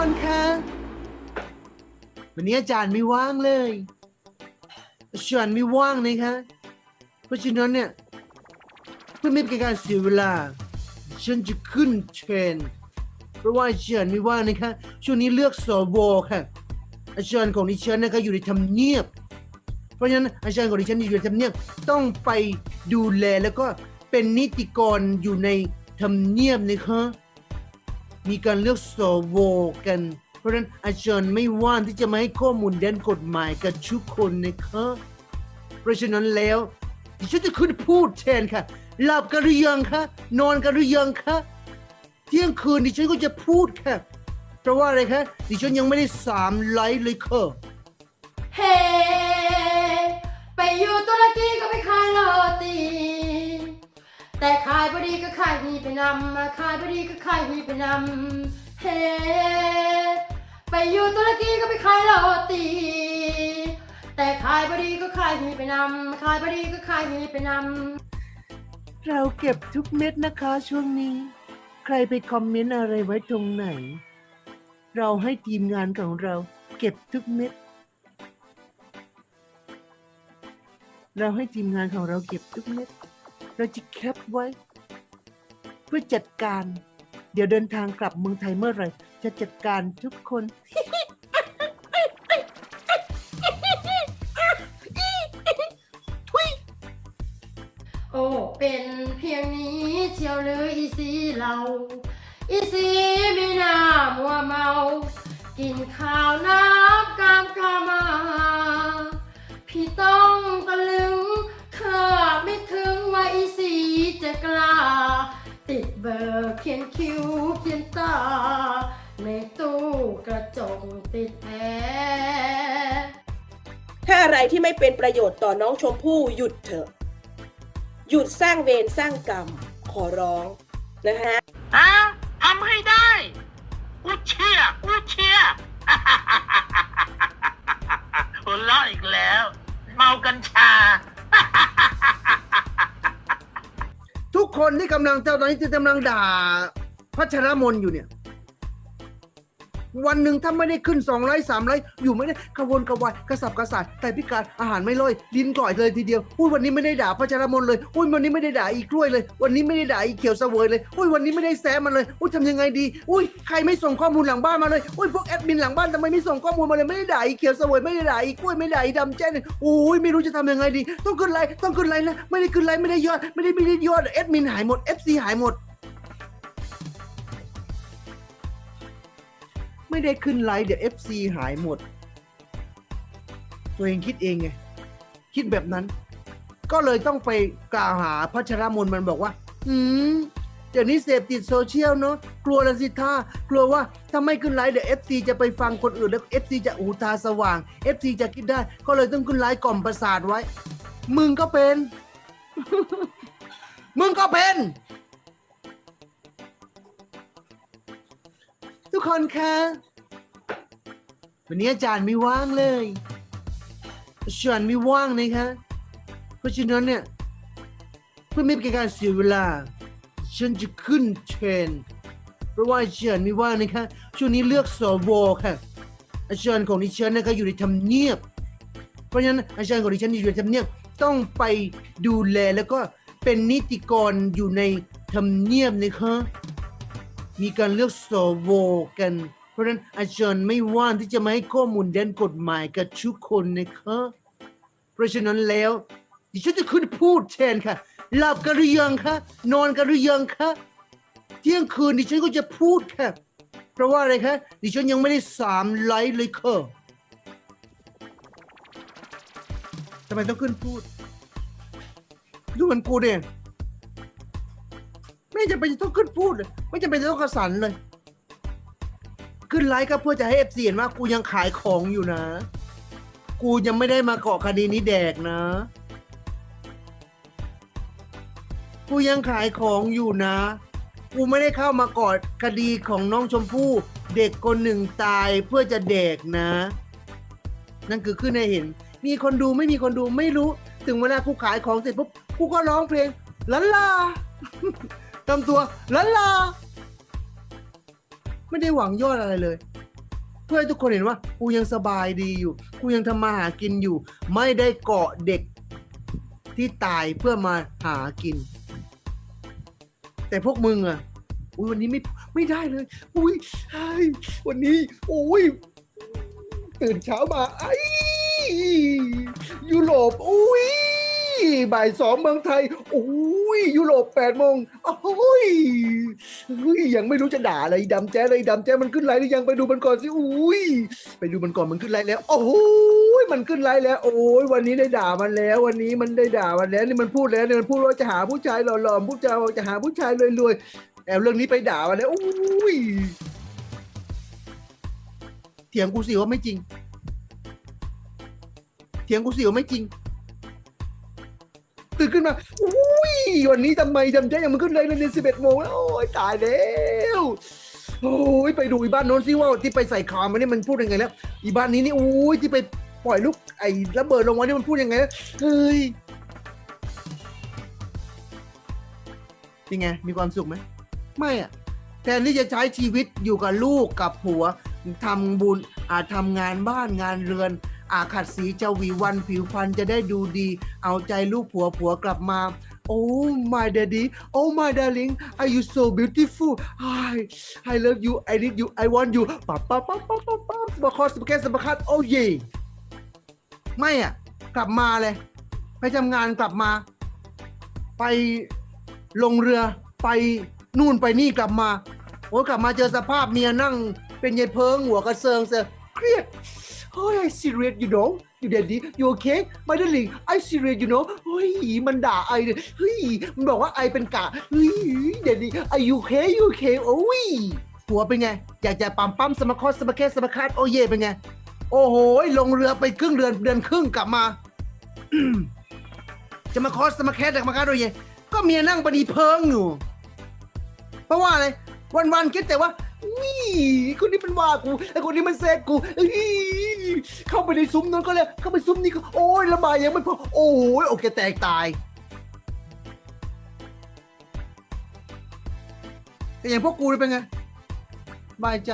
คนคะวันนี้อาจารย์ไม่ว่างเลยอาจารย์ไม่ว่างนะคะเพราะฉะนั้นเนี่ยเพื่อไม่เป็นการเสียเวลา ฉันจะขึ้นเทรนเพราะว่าอาจารย์ไม่ว่างนะคะช่วงนี้เลือกสวค่ะอาจารย์ของดิฉันนะคะอยู่ในทำเนียบ เพราะฉะนั้นอาจารย์ของดิฉันอยู่ในทำเนียบต้องไปดูแลแล้วก็เป็นนิติกรอยู่ในทำเนียบนะคะ มีการเลือกสวกัน เพราะฉะนั้นอาจารย์ไม่ว่างที่จะมาให้ข้อมูลด้านกฎหมายกับทุกคนนะคะเพราะฉะนั้นแล้วดิฉันจะขึ้นพูดแทนค่ะ หลับกันหรือยังคะ นอนกันหรือยังคะ เที่ยงคืนดิฉันก็จะพูดค่ะ เพราะว่าอะไรคะ ดิฉันยังไม่ได้สามไลค์เลยค่ะ เฮ้ไปอยู่ตุรกีก็ไปขายโรตี แต่ขายบดีก็ขายมีไปนำมาขายบดีก็ขายมีไปนำเฮไปอยู่ตุรกีก็ไปขายโรตีแต่ขายบดีก็ขายมีไปนำขายบดีก็ขายมีไปนำเราเก็บทุกเม็ดนะคะช่วงนี้ ใครไปคอมเมนต์อะไรไว้ตรงไหน เราให้ทีมงานของเราเก็บทุกเม็ด เราให้ทีมงานของเราเก็บทุกเม็ด เราจะแคปไว้ เพื่อจัดการ เดี๋ยวเดินทางกลับเมืองไทยเมื่อไหร่ จะจัดการทุกคน โอ้ เป็นเพียงนี้เชียวหรืออีซีเรา อีซีมีหน้ามัวเมา กินข้าวน้ำกามกามา พี่ต้องตะลึง จะกล้า ติดเบอร์เขียนคิ้วเขียนตา ในตู้กระจกติดแอร์ถ้าอะไรที่ไม่เป็นประโยชน์ต่อน้องชมพู่หยุดเถอะ หยุดสร้างเวรสร้างกรรม ขอร้องนะคะอะทำให้ได้ กูเชื่อ กูเชื่อหัวเราะอีกแล้ว เมากัญชา คนที่กำลังเจ้าตอนนี้ที่กำลังด่าพัชรมนอยู่เนี่ย วันหนึ่งถ้าไม่ได้ขึ้นสองไลค์สามไลค์อยู่ไม่ได้กระวนกระวายกระสับกระส่ายแต่พิการอาหารไม่ร่อยลิ้นก่อยเลยทีเดียวอุ้ยวันนี้ไม่ได้ด่าพัชรมนเลยอุ้ยวันนี้ไม่ได้ด่าอีกล้วยเลย วันนี้ไม่ได้ด่าอีเขียวเสวยเลยอุ้ยวันนี้ไม่ได้แซมมันเลยอุ้ยทำยังไงดีอุ้ยใครไม่ส่งข้อมูลหลังบ้านมาเลยอุ้ยพวกแอดมินหลังบ้านทำไมไม่ส่งข้อมูลมาเลยไม่ได้ด่าอีเขียวเสวยไม่ได้ด่าอีกล้วยไม่ได้ด่าอีดำแจ้งอุ้ยไม่รู้จะทำยังไงดี ต้องขึ้นไลค์ต้องขึ้นไลค์นะไม่ได้ขึ้นไลค์ไม่ได้ยอดไม่ได้ไม่ได้ยอดแอดมินหายหมด FC หายหมด ไม่ได้ขึ้นไลค์เดี๋ยว FC หายหมด ตัวเองคิดเองไง คิดแบบนั้น ก็เลยต้องไปกล่าวหาพัชรมนมันบอกว่า อืมเดี๋ยวนี้เสพติดโซเชียลเนาะกลัวละสิท่ากลัวว่าถ้าไม่ขึ้นไลค์เดี๋ยว FC จะไปฟังคนอื่นแล้ว FC จะหูตาสว่าง FC จะคิดได้ ก็เลยต้องขึ้นไลค์กล่อมประสาทไว้ มึงก็เป็น มึงก็เป็น กคนคะ วันนี้อาจารย์ไม่ว่างเลยอาจารย์ไม่ว่างนะคะ เพราะฉะนั้นเนี่ยเพื่อไม่เป็นการเสียเวลา ฉันจะขึ้นเทรนเพราะว่าอาจารย์ไม่ว่างนะคะช่วงนี้เลือกสวค่ะ อาจารย์ของดิฉันนะคะอยู่ในทำเนียบ เพราะฉะนั้นอาจารย์ของดิฉันอยู่ในทำเนียบต้องไปดูแลแล้วก็เป็นนิติกรอยู่ในทำเนียบนะคะ มีการเลือกสวกัน เพราะฉะนั้นอาจารย์ไม่ว่างที่จะมาให้ข้อมูลด้านกฎหมายกับทุกคนนะคะเพราะฉะนั้นแล้วดิฉันจะขึ้นพูดแทนค่ะ หลับกันหรือยังคะนอนกันหรือยังคะเที่ยงคืนดิฉันก็จะพูดค่ะ เพราะว่าอะไรคะดิฉันยังไม่ได้สามไลค์เลยค่ะทำไมต้องขึ้นพูดดูเหมือนกูเนี่ย ไม่จำเป็นจะต้องขึ้นพูดเลยไม่จำเป็นจะต้องกระสันเลย ขึ้นไลค์ก็เพื่อจะให้เอฟซีเห็นว่ากูยังขายของอยู่นะ กูยังไม่ได้มาเกาะคดีนี้แดกนะ กูยังขายของอยู่นะ กูไม่ได้เข้ามาเกาะคดีของน้องชมพู่เด็กคนหนึ่งตายเพื่อจะแดกนะ นั่นคือขึ้นให้เห็น มีคนดูไม่มีคนดูไม่รู้ ถึงเวลากูขายของเสร็จปุ๊บกูก็ร้องเพลงลันลา ทำตัวลันลาไม่ได้หวังยอดอะไรเลย เพื่อให้ทุกคนเห็นว่ากูยังสบายดีอยู่ กูยังทำมาหากินอยู่ ไม่ได้เกาะเด็กที่ตายเพื่อมาหากิน แต่พวกมึงอะอุ้ยวันนี้ไม่ไม่ได้เลย อุ้ยไอ้วันนี้ โอ้ยตื่นเช้ามาไอ้ยุโรปอุ้ย บ่ายสองเมืองไทยโอ้ยยุโรปแปดโมงโอ้ยยยังไม่รู้จะด่าอะไรดำแจ๊อะไรดำแจ๊มันขึ้นไลน์หรือยังไปดูมันก่อนสิอุ้ยไปดูมันก่อนมันขึ้นไลน์แล้ว โอ้ยมันขึ้นไลน์แล้ว โอ้ยวันนี้ได้ด่ามันแล้ว วันนี้มันได้ด่ามันแล้วนี่มันพูดแล้วเนี่ยมันพูดว่าจะหาผู้ชายหล่อๆผู้ชายจะหาผู้ชายรวยๆแอบเรื่องนี้ไปด่ามันแล้วโอ้ยเถียงกูสิว่าไม่จริง เถียงกูสิว่าไม่จริง ตื่นขึ้นมาอุ้ยวันนี้ทำไมจำใจยังมันขึ้นเลยในสิบเอ็ดโมงแล้วโอ้ยตายแล้วโอ้ยไปดูอีบ้านโน้นสิว่าที่ไปใส่คอมมันนี่มันพูดยังไงแล้ว อีบ้านนี้นี่อุ้ยที่ไปปล่อยลูกไอ้ระเบิดลงมานี่มันพูดยังไงแล้วเฮ้ยยังไงมีความสุขไหมไม่อะแทนที่จะใช้ชีวิตอยู่กับลูกกับผัวทำบุญอาจทำงานบ้านงานเรือน อาขัดสีจะหวีวันผิวพรรณจะได้ดูดี เอาใจลูกผัวผัวกลับมา Oh my daddy Oh my darling are you so beautiful I I love you I need you I want you ปั๊บปั๊บปั๊บปั๊บปั๊บปั๊บสปาคอสปาแคสปาคัดโอ้ยไม่อะ กลับมาเลย ไปทำงานกลับมา ไปลงเรือไปนู่นไปนี่กลับมาโอ้กลับมาเจอสภาพเมียนั่ง เป็นยายเพิงหัวกระเซิงเสียเครียด ฮ้ย I serious you know you daddy you okay my darling I serious you know เฮ้ยมันด่าไอเนี่ยเฮ้ยมันบอกว่าไอเป็นกะเฮ้ย daddy are you okay you okay โอ้ยหัวเป็นไง อยากจะปั๊มปั๊มสมคอสสมาแคสสมาคัดโอเย่เป็นไง โอ้โหลงเรือไปครึ่งเดือนเดือนครึ่งกลับมา จะมาคอสมาแคสสมาคัดโอเย่ก็เมียนั่งปณีเพิงอยู่เพราะว่าอะไรวันๆคิดแต่ว่า นี่คนนี้มันว่ากูไอ้คนนี้มันแซกกูเอ้ยเข้าไปในซุ้มนั้นก็เลยเข้าไปซุ้มนี้ก็โอ้ยระบายยังไม่พอโอ้ยโอเคแตกตายแต่อย่างพวกกูเป็นไงบายใจ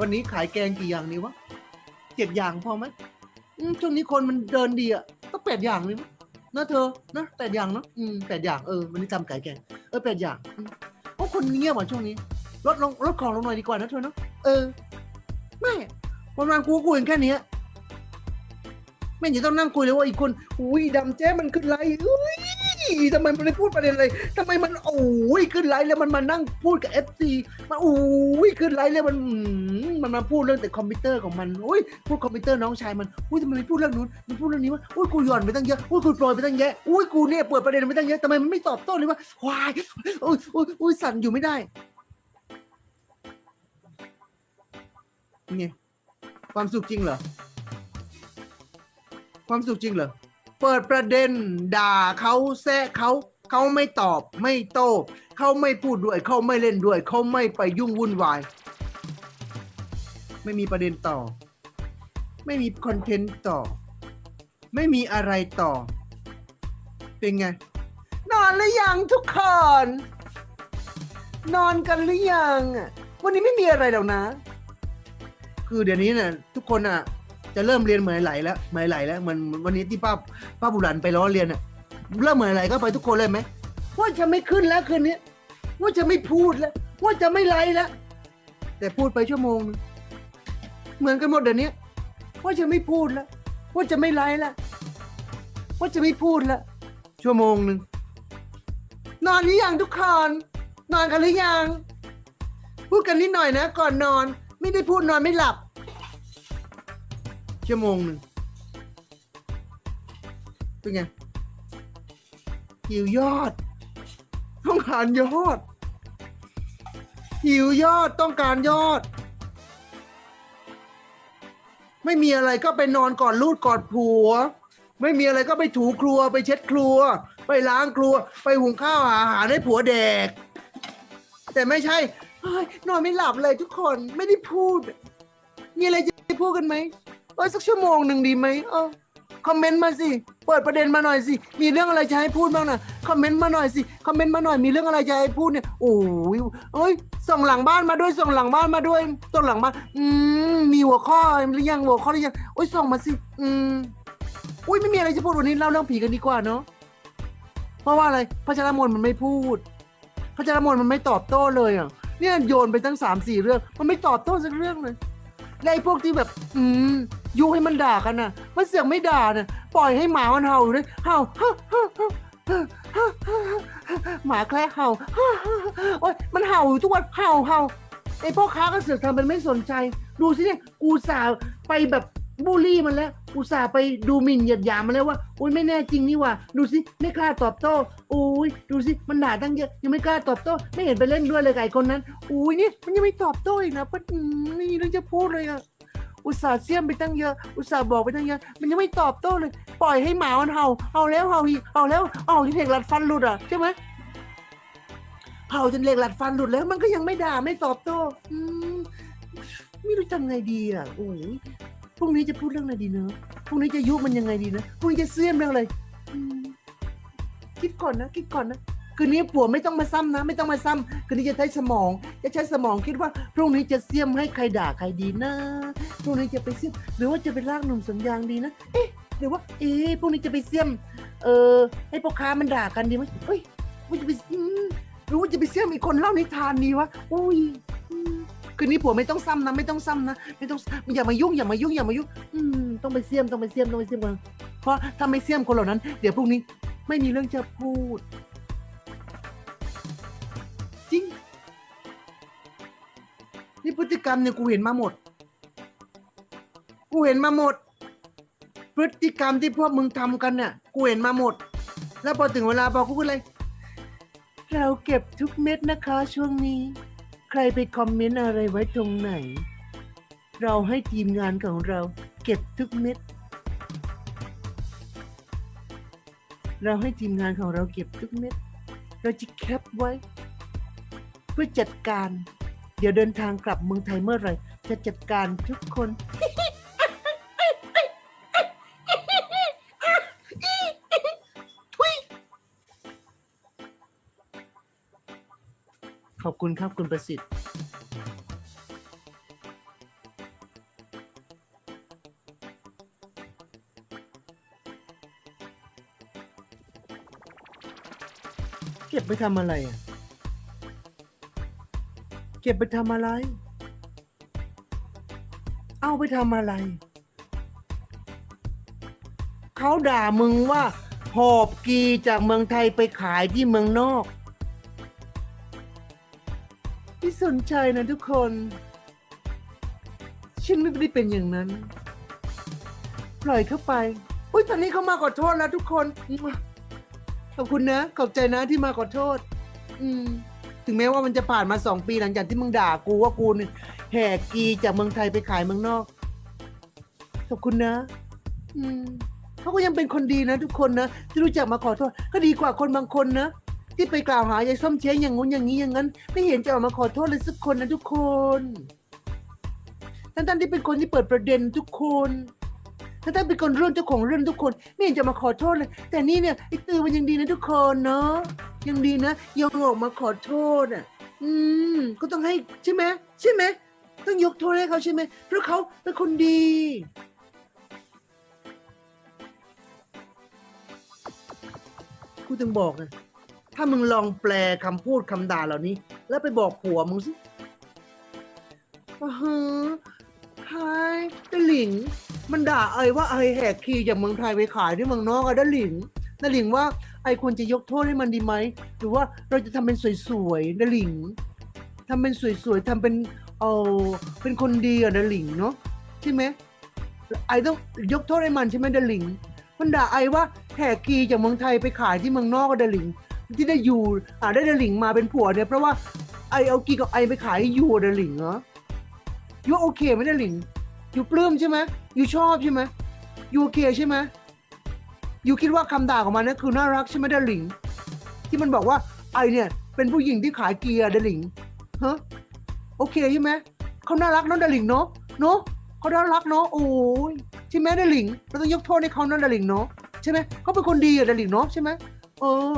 วันนี้ขายแกงกี่อย่างนี่วะเจ็ดอย่างพอไหมอืมช่วงนี้คนมันเดินดีอะก็แปดอย่างเลยมั้ยนะเธอนะแปดอย่างเนาะอืมแปดอย่างเออวันนี้ทำขายแกงเออแปดอย่าง อืมเพราะคนเงียบอะช่วงนี้ลดลงลดของลงหน่อยดีกว่านะเธอเนาะเออ ไม่วันวันกูก็คุยกันแค่นี้ไม่เห็นจะต้องนั่งคุยเลยว่าอีกคนอุ้ยดำแจ้มันขึ้นไรอุ้ย ทำไมมันไม่พูดประเด็นอะไรทำไมมันโอ้ยขึ้นไลน์แล้วมันมานั่งพูดกับเอฟซีมาโอ้ยขึ้นไลน์แล้วมันอืมมันมาพูดเรื่องแต่คอมพิวเตอร์ของมันโอ้ยพูดคอมพิวเตอร์น้องชายมันอุ้ยทำไมไม่พูดเรื่องนู้นมันพูดเรื่องนี้วะอุ้ยกูหย่อนไปตั้งเยอะอุ้ยกูโปรยไปตั้งเยอะอุ้ยกูเนี่ยเปิดประเด็นไปตั้งเยอะทำไมมันไม่ตอบโต้เลยวะควายอุ้ยอุ้ยอุ้ยสั่นอยู่ไม่ได้ไงความสุขจริงเหรอความสุขจริงเหรอ เปิดประเด็น ด่าเขาแซะเขาเขาไม่ตอบไม่โต้เขาไม่พูดด้วยเขาไม่เล่นด้วยเขาไม่ไปยุ่งวุ่นวาย ไม่มีประเด็นต่อ ไม่มีคอนเทนต์ต่อ ไม่มีอะไรต่อ เป็นไง นอนหรือยังทุกคน นอนกันหรือยัง วันนี้ไม่มีอะไรแล้วนะ คือเดี๋ยวนี้เนี่ยทุกคนอะ จะเริ่มเรียนเหมือนไหลแล้วเหมือนไหลแล้วเหมือนวันนี้ที่ป้าป้าบุรันไปล้อเรียนอะเริ่มเหมือนไหลก็ไปทุกคนเลยไหมว่าจะไม่ขึ้นแล้วคืนนี้ว่าจะไม่พูดแล้ว ว่าจะไม่ไลฟ์แล้ว แต่พูดไปชั่วโมงนึงเหมือนกันหมดเดี๋ยวนี้ว่าจะไม่พูดแล้ว ว่าจะไม่ไลฟ์แล้วว่าจะไม่พูดแล้ว ชั่วโมงหนึ่งนอนหรือยังทุกคนนอนกันหรือยัง พูดกันนิดหน่อยนะ ก่อนนอน ไม่ได้พูดนอนไม่หลับ ชั่วโมงหนึ่งเป็นไงหิวยอด ต้องการยอด หิวยอดต้องการยอด ไม่มีอะไรก็ไปนอนกอดลูดกอดผัว ไม่มีอะไรก็ไปถูครัว ไปเช็ดครัว ไปล้างครัว ไปหุงข้าวหาอาหารให้ผัวแดก แต่ไม่ใช่นอนไม่หลับเลยทุกคนไม่ได้พูด มีอะไรจะพูดกันไหม เออสักชั่วโมงหนึ่งดีไหมเออคอมเมนต์มาสิ เปิดประเด็นมาหน่อยสิ มีเรื่องอะไรจะให้พูดบ้างนะคอมเมนต์มาหน่อยสิ คอมเมนต์มาหน่อย มีเรื่องอะไรจะให้พูดเนี่ย โอ้ยเอ้ย ส่งหลังบ้านมาด้วย ส่งหลังบ้านมาด้วย ส่งหลังบ้าน อืม มีหัวข้อหรือยัง หัวข้อหรือยัง โอ้ยส่งมาสิ อืม อุ้ยไม่มีอะไรจะพูดวันนี้เล่าเรื่องผีกันดีกว่าเนาะ เพราะว่าอะไร พระชรมนมันไม่พูด พระชรมนมันไม่ตอบโต้เลยอะ เนี่ยโยนไปตั้งสามสี่เรื่อง มันไม่ตอบโต้สักเรื่องเลย และไอ้พวกที่แบบ อืมยุให้มันด่ากันน่ะ มันเสือกไม่ด่าน่ะปล่อยให้หมามันเห่าอยู่เลยเห่าหมาแคร์เห่าโอ๊ยมันเห่าอยู่ทุกวันเห่าเห่าไอ้พ่อค้าก็เสือกทำเป็นไม่สนใจ ดูสิเนี่ยกูสาวไปแบบ บูลลี่มันแล้วกูสาไปดูหมิ่นหยียดหยามมันแล้วว่าโอ๊ยไม่แน่จริงนี่ว่า ดูสิไม่กล้าตอบโต้โอ้ยดูสิมันด่าตั้งเยอะยังไม่กล้าตอบโต้ ไม่เห็นไปเล่นด้วยเลยกับไอ้คนนั้นโอ้ยนี่มันยังไม่ตอบโต้อีกนะปะอืมไม่เรื่องจะพูดเลยอะอุตส่าห์เสี้ยมไปตั้งเยอะ อุตส่าห์บอกไปตั้งเยอะ มันยังไม่ตอบโต้เลย ปล่อยให้หมามันเห่าเห่าแล้วเห่าอีกเห่าแล้วเห่าที่เหล็กรัดฟันหลุดอะใช่ไหมเห่าจนเหล็กรัดฟันหลุดแล้วมันก็ยังไม่ด่าไม่ตอบโต้ อืม ไม่รู้จะทำไงดีอะโอ้ย พรุ่งนี้จะพูดเรื่องอะไรดีเนอะพรุ่งนี้จะยุมันยังไงดีนะพรุ่งนี้จะเสียมเรื่องอะไรอืมคิดก่อนนะคิดก่อนนะคืนนี้ผัวไม่ต้องมาซ้ำนะ ไม่ต้องมาซ้ำคืนนี้จะใช้สมอง จะใช้สมองคิดว่าพรุ่งนี้จะเสียมให้ใครด่าใครดีนะพรุ่งนี้จะไปเสี่ยม หรือว่าจะไปลากหนุ่มสวนยางดีนะเอ๊ะหรือว่า เอ๊ะพรุ่งนี้จะไปเสี่ยม เออให้พ่อค้ามันด่ากันดีไหมเฮ้ยว่าจะไปอืมหรือว่าจะไปเสี่ยมอีกคนเล่านิทานดีวะอุ้ยอืม คืนนี้ผัวไม่ต้องซ้ำนะไม่ต้องซ้ำนะไม่ต้องอย่ามายุ่งอย่ามายุ่งอย่ามายุ่งอืมต้องไปเสียมต้องไปเสียมต้องไปเสียมกันเพราะถ้าไม่เสียมคนเหล่านั้น เดี๋ยวพรุ่งนี้ไม่มีเรื่องจะพูด จริง นี่พฤติกรรมเนี่ยกูเห็นมาหมด กูเห็นมาหมด พฤติกรรมที่พวกมึงทำกันเนี่ยกูเห็นมาหมด แล้วพอถึงเวลาบอกกูพูดเลยเราเก็บทุกเม็ดนะคะช่วงนี้ ใครไปคอมเมนต์อะไรไว้ตรงไหน เราให้ทีมงานของเราเก็บทุกเม็ด เราให้ทีมงานของเราเก็บทุกเม็ด เราจะแคปไว้ เพื่อจัดการ เดี๋ยวเดินทางกลับเมืองไทยเมื่อไหร่ จะจัดการทุกคน ขอบคุณครับคุณประสิทธิ์ เก็บไปทำอะไรอะ เก็บไปทำอะไร เอาไปทำอะไร เขาด่ามึงว่าหอบกีจากเมืองไทยไปขายที่เมืองนอก สนใจนะทุกคน ฉันไม่ได้เป็นอย่างนั้น ปล่อยเข้าไป อุ้ยตอนนี้เขามาขอโทษแล้วทุกคน ขอบคุณนะ ขอบใจนะที่มาขอโทษ อืม ถึงแม้ว่ามันจะผ่านมาสองปีหลังจากที่มึงด่ากูว่ากูเนี่ยแหกกีจากเมืองไทยไปขายเมืองนอก ขอบคุณนะ อืมเขาก็ยังเป็นคนดีนะ ทุกคนนะที่รู้จักมาขอโทษ ก็ดีกว่าคนบางคนนะ ที่ไปกล่าวหายายส้มเช้งอย่างงู้นอย่างนี้อย่างนั้น ไม่เห็นจะออกมาขอโทษเลยสักคนนะทุกคนทั้งๆที่เป็นคนที่เปิดประเด็นทุกคนทั้งๆเป็นคนเรื่องเจ้าของเรื่องทุกคน ไม่เห็นจะมาขอโทษเลย แต่นี่เนี่ยไอ้ตือมันยังดีนะทุกคนเนาะยังดีนะยังออกมาขอโทษอะ อืม ก็ต้องให้ใช่ไหมใช่ไหมต้องยกโทษให้เขาใช่ไหมเพราะเขาเป็นคนดีกูถึงบอกไง ถ้ามึงลองแปลคำพูดคำด่าเหล่านี้ แล้วไปบอกผัวมึงสิว่าฮะไฮดาหลิง มันด่าไอ้ว่าไอ้แหกคีจากเมืองไทยไปขายที่เมืองนอกอะดาหลิงดาหลิงว่าไอ้ควรจะยกโทษให้มันดีไหม หรือว่าเราจะทำเป็นสวยๆดาหลิงทำเป็นสวยๆทำเป็นเออเป็นคนดีอะดาหลิงเนาะใช่ไหมไอ้ต้องยกโทษให้มันใช่ไหมดาหลิง มันด่าไอ้ว่าแหกกีจากเมืองไทยไปขายที่เมืองนอกก็เดลิง ที่ได้อยู่อ่าได้เดลิงมาเป็นผัวเนี่ยเพราะว่าไอเอากีกับไอไปขายให้ยูเดลิงเหรอยูโอเคไหมเดลิงยูปลื้มใช่ไหมยูชอบใช่ไหมยูโอเคใช่ไหมยูคิดว่าคำด่าของมันนั่นคือน่ารักใช่ไหมเดลิงที่มันบอกว่าไอเนี่ยเป็นผู้หญิงที่ขายเกียร์เดลิงฮะโอเคใช่ไหมเขาน่ารักเนาะเดลิงเนาะเนาะเขาน่ารักเนาะโอ้ยใช่ไหมเดาริงเราต้องยกโทษให้เขานะดาริงเนาะใช่ไหมเขาเป็นคนดีอะเดาริงเนาะใช่ไหมเออ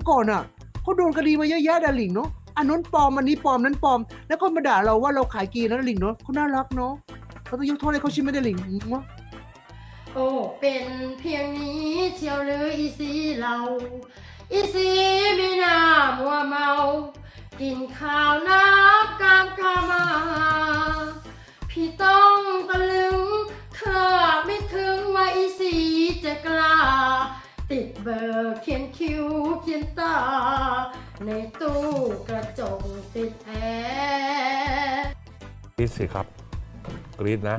มื่อก่อนอะเขาโดนคดีมาเยอะแยะดาริงเนาะอันนั้นปลอมอันนี้ปลอมนั้นปลอม แล้วก็มาด่าเราว่าเราขายกีนะดาลิงเนาะเขาน่ารักเนาะเราต้องยกโทษให้เขาชิมไม่ไดาลิงเนาะโอ้เป็นเพียงนี้เชียวหรืออีสีเราอีสีไม่น่ามัวเมา กินข้าวน้ำกา ในตู้กระจกติดแอร์กรีดสิครับ กรีดนะ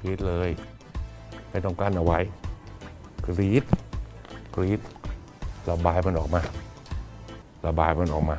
กรีดเลยไม่ต้องกั้นเอาไว้ กรีดกรีดระบายมันออกมา ระบายมันออกมา